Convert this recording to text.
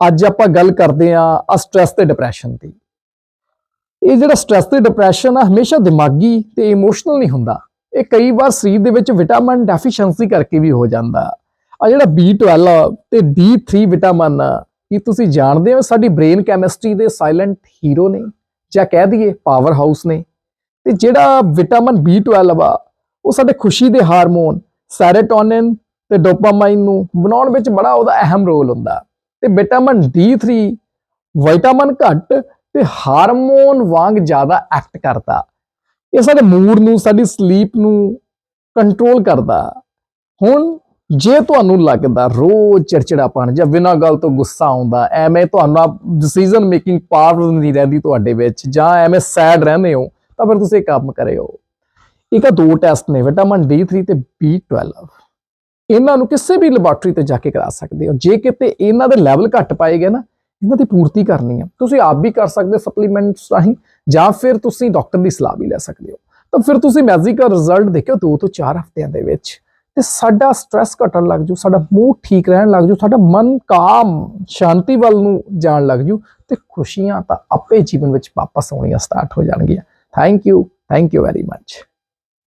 ਅੱਜ ਆਪਾਂ ਗੱਲ ਕਰਦੇ ਆਂ ਸਟ੍ਰੈਸ ਤੇ ਡਿਪਰੈਸ਼ਨ ਦੀ। ਇਹ ਜਿਹੜਾ ਸਟ੍ਰੈਸ ਤੇ ਡਿਪਰੈਸ਼ਨ ਆ, ਹਮੇਸ਼ਾ ਦਿਮਾਗੀ ਤੇ ਇਮੋਸ਼ਨਲ ਨਹੀਂ ਹੁੰਦਾ। ਇਹ ਕਈ ਵਾਰ ਸਰੀਰ ਦੇ ਵਿੱਚ ਵਿਟਾਮਿਨ ਡੈਫੀਸ਼ੀਐਂਸੀ ਕਰਕੇ ਵੀ ਹੋ ਜਾਂਦਾ। ਆ ਜਿਹੜਾ B12 ਤੇ D3 ਵਿਟਾਮਿਨ ਕੀ ਤੁਸੀਂ ਜਾਣਦੇ ਹੋ ਸਾਡੀ ਬ੍ਰੇਨ ਕੈਮਿਸਟਰੀ ਦੇ ਸਾਇਲੈਂਟ ਹੀਰੋ ਨੇ? ਜਾਂ ਕਹਿ ਦਈਏ ਪਾਵਰ ਹਾਊਸ ਨੇ? ਤੇ ਜਿਹੜਾ ਵਿਟਾਮਿਨ B12 ਆ, ਉਹ ਸਾਡੇ ਖੁਸ਼ੀ ਦੇ ਹਾਰਮੋਨ ਸੈਰੋਟੋਨਿਨ ਤੇ ਡੋਪਾਮਾਈਨ ਨੂੰ ਬਣਾਉਣ ਵਿੱਚ ਬੜਾ ਉਹਦਾ ਅਹਿਮ ਰੋਲ ਹੁੰਦਾ। ਤੇ ਵਿਟਾਮਿਨ D3 ਵਿਟਾਮਿਨ ਘੱਟ ਤੇ ਹਾਰਮੋਨ ਵਾਂਗ ਜ਼ਿਆਦਾ ਐਕਟ ਕਰਦਾ। ਇਹ ਸਾਡੇ ਮੂਡ ਨੂੰ, ਸਾਡੀ ਸਲੀਪ ਨੂੰ ਕੰਟਰੋਲ ਕਰਦਾ। ਹੁਣ ਜੇ ਤੁਹਾਨੂੰ ਲੱਗਦਾ ਰੋਜ਼ ਚਿੜਚਿੜਾਪਣ ਜਾਂ ਬਿਨਾਂ ਗੱਲ ਤੋਂ ਗੁੱਸਾ ਆਉਂਦਾ, ਐਵੇਂ ਤੁਹਾਨੂੰ ਡਿਸੀਜਨ ਮੇਕਿੰਗ ਪਾਵਰ ਨਹੀਂ ਰਹਿੰਦੀ ਤੁਹਾਡੇ ਵਿੱਚ ਜਾਂ ਐਵੇਂ ਸੈਡ ਰਹਿੰਦੇ ਹੋ, ਤਾਂ ਫਿਰ ਤੁਸੀਂ ਕੰਮ ਕਰਿਓ। ਇੱਕ ਆ ਦੋ ਟੈਸਟ ਨੇ, ਵਿਟਾਮਿਨ D3 ਤੇ B12 ਇਹਨਾਂ ਨੂੰ ਕਿਸੇ ਵੀ ਲੈਬੋਰਟਰੀ ਤੇ ਜਾ ਕੇ ਕਰਾ ਸਕਦੇ ਹੋ। ਜੇ ਕਿਤੇ ਇਹਨਾਂ ਦੇ ਲੈਵਲ ਘੱਟ ਪਾਏ ਗਏ ਨਾ, ਇਹਨਾਂ ਦੀ ਪੂਰਤੀ ਕਰਨੀ ਹੈ ਤੁਸੀਂ ਆਪ ਵੀ ਕਰ ਸਕਦੇ ਸਪਲੀਮੈਂਟਸ ਰਾਹੀਂ, ਜਾਂ ਫਿਰ ਤੁਸੀਂ ਡਾਕਟਰ ਦੀ ਸਲਾਹ ਵੀ ਲੈ ਸਕਦੇ ਹੋ। ਤਾਂ ਫਿਰ ਤੁਸੀਂ ਮੈਜ਼ਿਕਲ ਰਿਜ਼ਲਟ ਦੇਖਿਓ 2 ਤੋਂ 4 ਹਫ਼ਤਿਆਂ ਦੇ ਵਿੱਚ। ਤੇ ਸਾਡਾ ਸਟ्रेस ਘਟਣ ਲੱਗ ਜੂ, ਸਾਡਾ ਮੂਡ ਠੀਕ ਰਹਿਣ ਲੱਗ ਜੂ, ਸਾਡਾ ਮਨ ਕਾਮ, ਸ਼ਾਂਤੀ ਵੱਲ ਨੂੰ ਜਾਣ ਲੱਗ ਜੂ ਤੇ ਖੁਸ਼ੀਆਂ ਤਾਂ ਆਪੇ ਜੀਵਨ ਵਿੱਚ ਵਾਪਸ ਆਉਣੀਆਂ ਸਟਾਰਟ ਹੋ ਜਾਣਗੀਆਂ। Thank you thank you very much